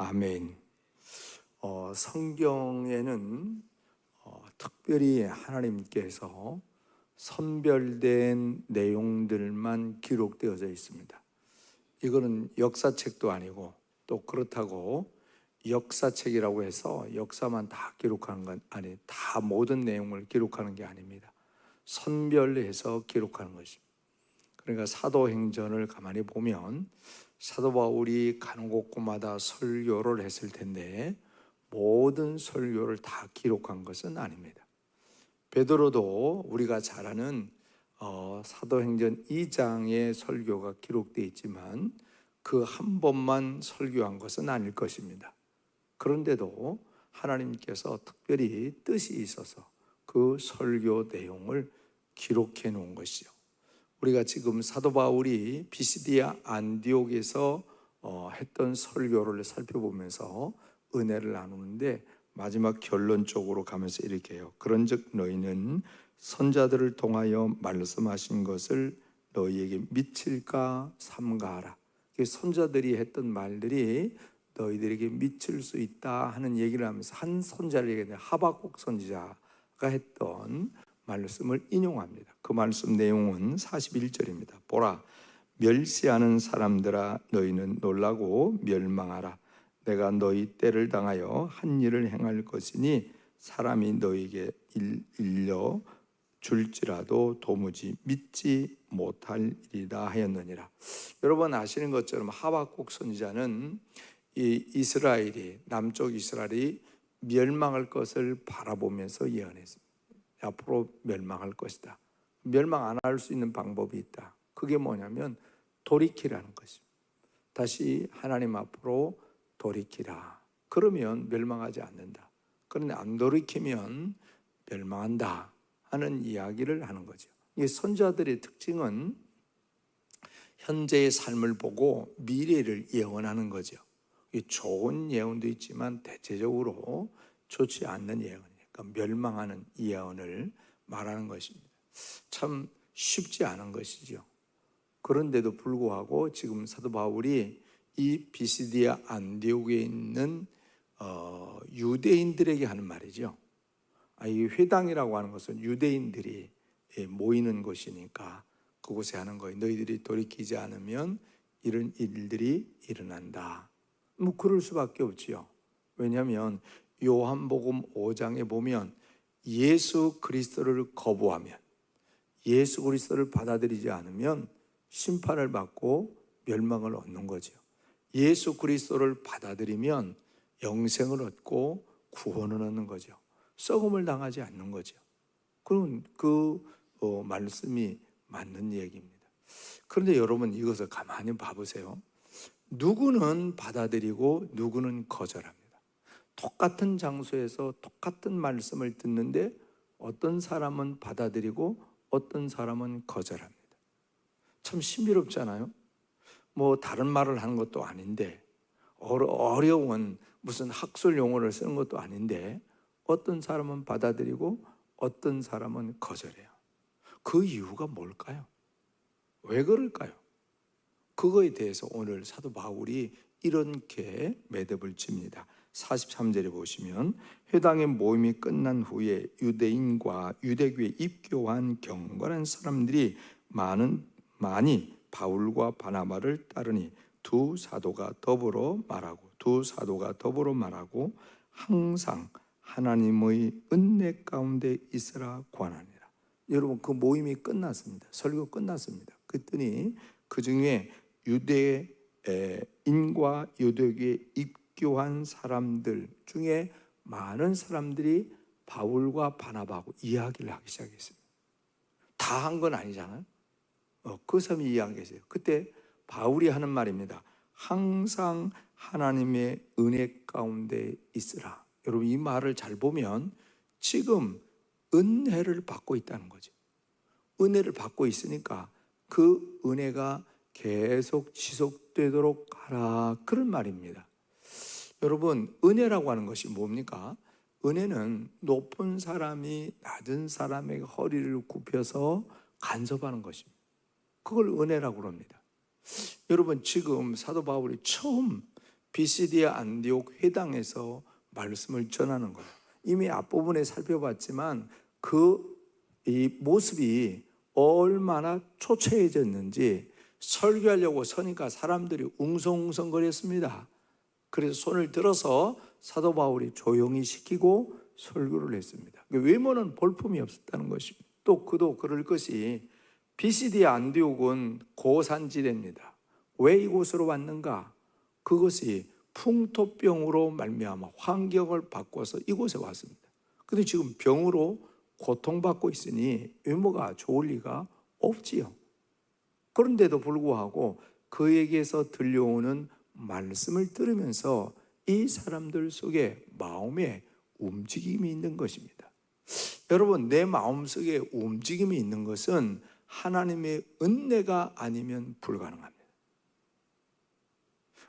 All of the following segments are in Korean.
아멘. 어, 성경에는 어, 특별히 하나님께서 선별된 내용들만 기록되어져 있습니다. 이거는 역사책도 아니고 또 그렇다고 역사책이라고 해서 역사만 다 기록하는 건 아니, 다 모든 내용을 기록하는 게 아닙니다. 선별해서 기록하는 것입니다. 그러니까 사도행전을 가만히 보면 사도 바울이 가는 곳곳마다 설교를 했을 텐데 모든 설교를 다 기록한 것은 아닙니다. 베드로도 우리가 잘 아는 어, 사도행전 2장의 설교가 기록되어 있지만 그 한 번만 설교한 것은 아닐 것입니다. 그런데도 하나님께서 특별히 뜻이 있어서 그 설교 내용을 기록해 놓은 것이요. 우리가 지금 사도 바울이 비시디아 안디옥에서 어, 했던 설교를 살펴보면서 은혜를 나누는데 마지막 결론 쪽으로 가면서 이렇게 해요. 그런즉 너희는 선자들을 통하여 말씀하신 것을 너희에게 미칠까 삼가하라. 선자들이 했던 말들이 너희들에게 미칠 수 있다 하는 얘기를 하면서 한 선자를 얘기하는 하박국 선지자가 했던 말씀을 인용합니다. 그 말씀 내용은 41절입니다. 보라 멸시하는 사람들아 너희는 놀라고 멸망하라. 내가 너희 때를 당하여 한 일을 행할 것이니 사람이 너에게 일려 줄지라도 도무지 믿지 못할 일이다 하였느니라. 여러분 아시는 것처럼 하박국 선지자는 이 이스라엘이 남쪽 이스라엘이 멸망할 것을 바라보면서 예언했습니다. 앞으로 멸망할 것이다. 멸망 안 할 수 있는 방법이 있다. 그게 뭐냐면 돌이키라는 것입니다. 다시 하나님 앞으로 돌이키라. 그러면 멸망하지 않는다. 그런데 안 돌이키면 멸망한다 하는 이야기를 하는 거죠. 이 선자들의 특징은 현재의 삶을 보고 미래를 예언하는 거죠. 좋은 예언도 있지만 대체적으로 좋지 않는 예언이니까 멸망하는 예언을 말하는 것입니다. 참 쉽지 않은 것이죠. 그런데도 불구하고 지금 사도 바울이 이 비시디아 안디옥에 있는 어, 유대인들에게 하는 말이죠. 아, 이 회당이라고 하는 것은 유대인들이 예, 모이는 곳이니까 그곳에 하는 거예요. 너희들이 돌이키지 않으면 이런 일들이 일어난다. 뭐 그럴 수밖에 없지요. 왜냐하면 요한복음 5장에 보면 예수 그리스도를 거부하면 예수 그리스도를 받아들이지 않으면 심판을 받고 멸망을 얻는 거죠. 예수 그리스도를 받아들이면 영생을 얻고 구원을 얻는 거죠. 썩음을 당하지 않는 거죠. 그럼 그 어, 말씀이 맞는 얘기입니다. 그런데 여러분 이것을 가만히 봐보세요. 누구는 받아들이고 누구는 거절합니다. 똑같은 장소에서 똑같은 말씀을 듣는데 어떤 사람은 받아들이고 어떤 사람은 거절합니다. 참 신비롭잖아요. 뭐 다른 말을 하는 것도 아닌데 어려운 무슨 학술 용어를 쓰는 것도 아닌데 어떤 사람은 받아들이고 어떤 사람은 거절해요. 그 이유가 뭘까요? 왜 그럴까요? 그거에 대해서 오늘 사도 바울이 이렇게 매듭을 칩니다. 43절에 보시면 회당의 모임이 끝난 후에 유대인과 유대교에 입교한 경건한 사람들이 많은 많이 바울과 바나바를 따르니 두 사도가 더불어 말하고 두 사도가 더불어 말하고 항상 하나님의 은혜 가운데 있으라 권하니라. 여러분 그 모임이 끝났습니다. 설교 끝났습니다. 그랬더니 그 중에 유대인과 유대교에 입 교한 사람들 중에 많은 사람들이 바울과 바나바하고 이야기를 하기 시작했습니다. 다 한 건 아니잖아요. 어, 그 사람이 이야기했어요. 그때 바울이 하는 말입니다. 항상 하나님의 은혜 가운데 있으라. 여러분 이 말을 잘 보면 지금 은혜를 받고 있다는 거죠. 은혜를 받고 있으니까 그 은혜가 계속 지속되도록 하라. 그런 말입니다. 여러분, 은혜라고 하는 것이 뭡니까? 은혜는 높은 사람이 낮은 사람의 허리를 굽혀서 간섭하는 것입니다. 그걸 은혜라고 합니다. 여러분, 지금 사도 바울이 처음 비시디아 안디옥 회당에서 말씀을 전하는 거예요. 이미 앞부분에 살펴봤지만 그 이 모습이 얼마나 초췌해졌는지 설교하려고 서니까 사람들이 웅성웅성거렸습니다. 그래서 손을 들어서 사도 바울이 조용히 시키고 설교를 했습니다. 외모는 볼품이 없었다는 것입니다. 또 그도 그럴 것이 비시디 안디옥은 고산지대입니다. 왜 이곳으로 왔는가? 그것이 풍토병으로 말미암아 환경을 바꿔서 이곳에 왔습니다. 근데 지금 병으로 고통받고 있으니 외모가 좋을 리가 없지요. 그런데도 불구하고 그에게서 들려오는 말씀을 들으면서 이 사람들 속에 마음에 움직임이 있는 것입니다. 여러분, 내 마음 속에 움직임이 있는 것은 하나님의 은혜가 아니면 불가능합니다.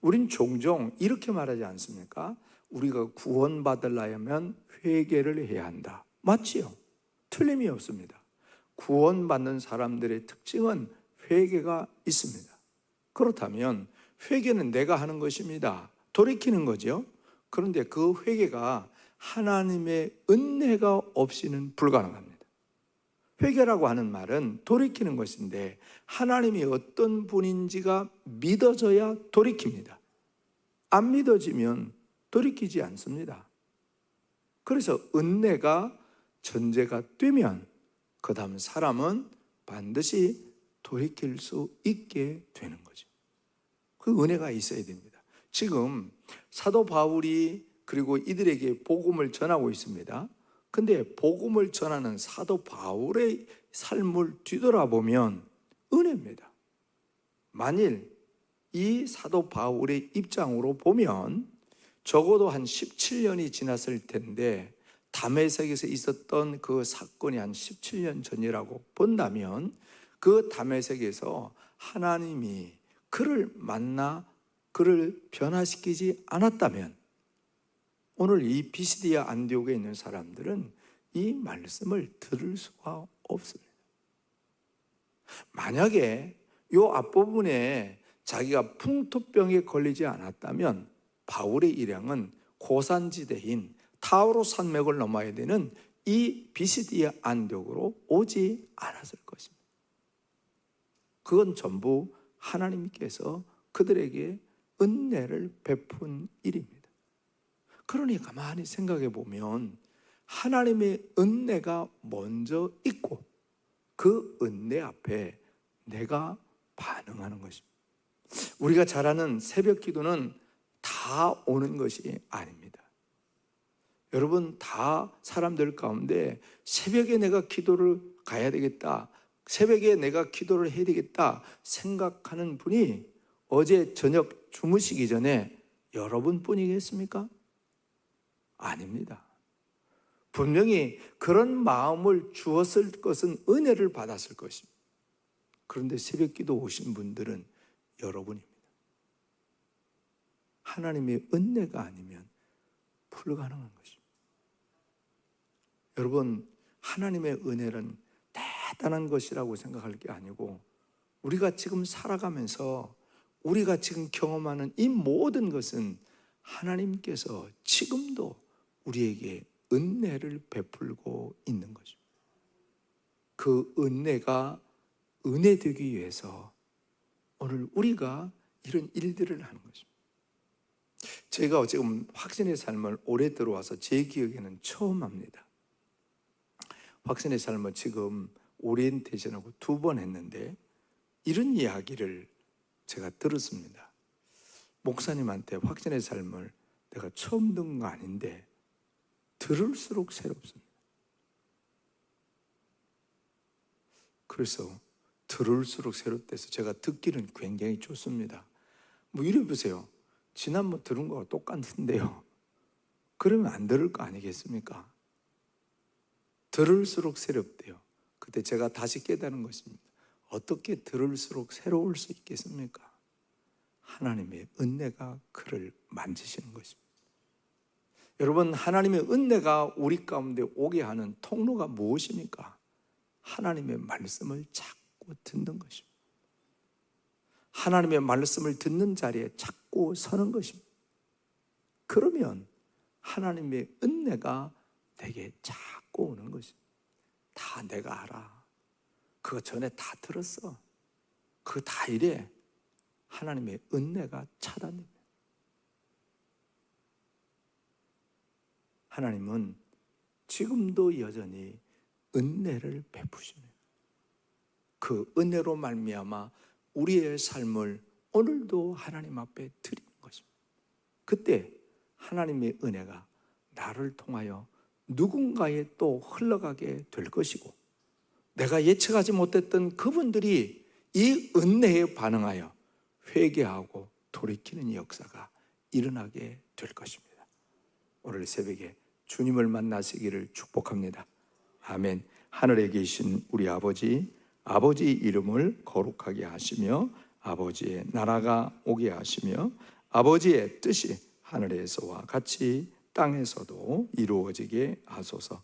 우린 종종 이렇게 말하지 않습니까? 우리가 구원받으려면 회개를 해야 한다. 맞지요? 틀림이 없습니다. 구원받는 사람들의 특징은 회개가 있습니다. 그렇다면 회개는 내가 하는 것입니다. 돌이키는 거죠. 그런데 그 회개가 하나님의 은혜가 없이는 불가능합니다. 회개라고 하는 말은 돌이키는 것인데 하나님이 어떤 분인지가 믿어져야 돌이킵니다. 안 믿어지면 돌이키지 않습니다. 그래서 은혜가 전제가 되면 그 다음 사람은 반드시 돌이킬 수 있게 되는 거죠. 그 은혜가 있어야 됩니다. 지금 사도 바울이 그리고 이들에게 복음을 전하고 있습니다. 근데 복음을 전하는 사도 바울의 삶을 뒤돌아보면 은혜입니다. 만일 이 사도 바울의 입장으로 보면 적어도 한 17년이 지났을 텐데 담에색에서 있었던 그 사건이 한 17년 전이라고 본다면 그 담에색에서 하나님이 그를 만나 그를 변화시키지 않았다면 오늘 이 비시디아 안디옥에 있는 사람들은 이 말씀을 들을 수가 없습니다. 만약에 이 앞부분에 자기가 풍토병에 걸리지 않았다면 바울의 일행은 고산지대인 타우로 산맥을 넘어야 되는 이 비시디아 안디옥으로 오지 않았을 것입니다. 그건 전부 하나님께서 그들에게 은혜를 베푼 일입니다. 그러니 가만히 생각해 보면 하나님의 은혜가 먼저 있고 그 은혜 앞에 내가 반응하는 것입니다. 우리가 잘 아는 새벽 기도는 다 오는 것이 아닙니다. 여러분 다 사람들 가운데 새벽에 내가 기도를 가야 되겠다. 새벽에 내가 기도를 해야 되겠다 생각하는 분이 어제 저녁 주무시기 전에 여러분 뿐이겠습니까? 아닙니다. 분명히 그런 마음을 주었을 것은 은혜를 받았을 것입니다. 그런데 새벽 기도 오신 분들은 여러분입니다. 하나님의 은혜가 아니면 불가능한 것입니다. 여러분, 하나님의 은혜는 대단한 것이라고 생각할 게 아니고 우리가 지금 살아가면서 우리가 지금 경험하는 이 모든 것은 하나님께서 지금도 우리에게 은혜를 베풀고 있는 것입니다. 그 은혜가 은혜 되기 위해서 오늘 우리가 이런 일들을 하는 것입니다. 제가 지금 확신의 삶을 오래 들어와서 제 기억에는 처음 합니다. 확신의 삶을 지금 오리엔테이션하고 두 번 했는데 이런 이야기를 제가 들었습니다. 목사님한테 확신의 삶을 내가 처음 듣는 거 아닌데 들을수록 새롭습니다. 그래서 들을수록 새롭대서 제가 듣기는 굉장히 좋습니다. 뭐 이래 보세요. 지난번 들은 거와 똑같은데요. 그러면 안 들을 거 아니겠습니까? 들을수록 새롭대요. 그때 제가 다시 깨달은 것입니다. 어떻게 들을수록 새로울 수 있겠습니까? 하나님의 은혜가 그를 만지시는 것입니다. 여러분, 하나님의 은혜가 우리 가운데 오게 하는 통로가 무엇입니까? 하나님의 말씀을 자꾸 듣는 것입니다. 하나님의 말씀을 듣는 자리에 자꾸 서는 것입니다. 그러면 하나님의 은혜가 내게 자꾸 오는 것입니다. 다 내가 알아. 그거 전에 다 들었어. 그거 다 이래. 하나님의 은혜가 차단됩니다. 하나님은 지금도 여전히 은혜를 베푸시네요. 그 은혜로 말미암아 우리의 삶을 오늘도 하나님 앞에 드리는 것입니다. 그때 하나님의 은혜가 나를 통하여 누군가에 또 흘러가게 될 것이고 내가 예측하지 못했던 그분들이 이 은혜에 반응하여 회개하고 돌이키는 역사가 일어나게 될 것입니다. 오늘 새벽에 주님을 만나시기를 축복합니다. 아멘. 하늘에 계신 우리 아버지, 아버지 이름을 거룩하게 하시며 아버지의 나라가 오게 하시며 아버지의 뜻이 하늘에서와 같이 땅에서도 이루어지게 하소서.